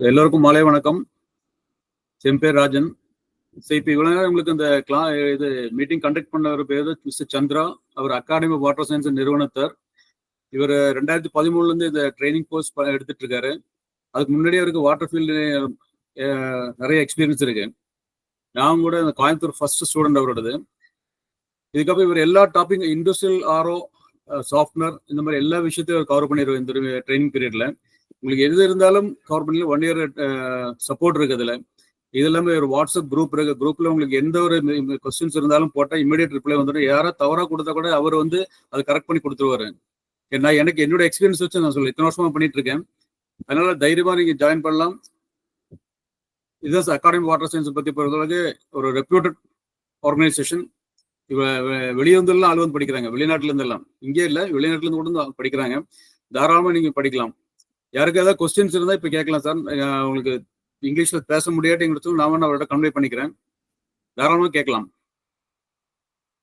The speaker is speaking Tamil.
எல்லோருக்கும் மாலை வணக்கம். செம்பேர் ராஜன். சரி இப்போ இவ்வளோ நேரம் உங்களுக்கு இந்த கிளா இது மீட்டிங் கண்டக்ட் பண்ணவர் பேர் மிஸ்டர் சந்திரா. அவர் அகாடமி வாட்டர் சயின்ஸ் நிறுவனத்தர் இவர் ரெண்டாயிரத்தி பதிமூணுலேருந்து இந்த ட்ரைனிங் கோர்ஸ் எடுத்துட்டு இருக்காரு. அதுக்கு முன்னாடி அவருக்கு வாட்டர் ஃபீல்டு நிறைய எக்ஸ்பீரியன்ஸ் இருக்கு. நான் கூட இந்த கோயம்புத்தூர் ஃபர்ஸ்ட் ஸ்டூடெண்ட் அவரோடது. இதுக்கப்புறம் இவர் எல்லா டாபிக் இண்டஸ்ட்ரியல் ஆரோ சாஃப்ட்வேர் இந்த மாதிரி எல்லா விஷயத்தையும் அவர் கவர் பண்ணிடுவார் இந்த ட்ரைனிங் பீரியட்ல உங்களுக்கு எது இருந்தாலும் கவர் ஒன் இயர் சப்போர்ட் இருக்கு அதுல. இது இல்லாமல் ஒரு வாட்ஸ்அப் குரூப் இருக்கு. குரூப்ல உங்களுக்கு எந்த ஒரு கொஸ்டின்ஸ் இருந்தாலும் போட்டால் இமீடியட் ரிப்ளை வந்துடும் யாராவது தவறாக கொடுத்தா கூட அவர் வந்து அதை கரெக்ட் பண்ணி கொடுத்துருவாரு. நான் எனக்கு என்னோட எக்ஸ்பீரியன்ஸ் வச்சு நான் சொல்ல இத்தனை வருஷமா பண்ணிட்டு இருக்கேன். அதனால தைரியமா நீங்க ஜாயின் பண்ணலாம். இதுதான் அகாடமி வாட்டர் சயின்ஸ் பத்தி பொறுத்தளவுக்கு ஒரு ரெப்யூட்டட் ஆர்கனைசேஷன் இவ வெளியே வந்துலாம் ஆள் வந்து படிக்கிறாங்க. வெளிநாட்டுல இருந்தெல்லாம் இங்கே இல்லை வெளிநாட்டுல இருந்து கூட படிக்கிறாங்க. தாராளமா நீங்க படிக்கலாம். யாருக்கு ஏதாவது கொஸ்டின்ஸ் இருந்தால் இப்போ கேட்கலாம் சார். உங்களுக்கு இங்கிலீஷில் பேச முடியாட்டிங்கிறது நான் வேணா அவர்கிட்ட கன்வே பண்ணிக்கிறேன். தாராளமாக கேட்கலாம்.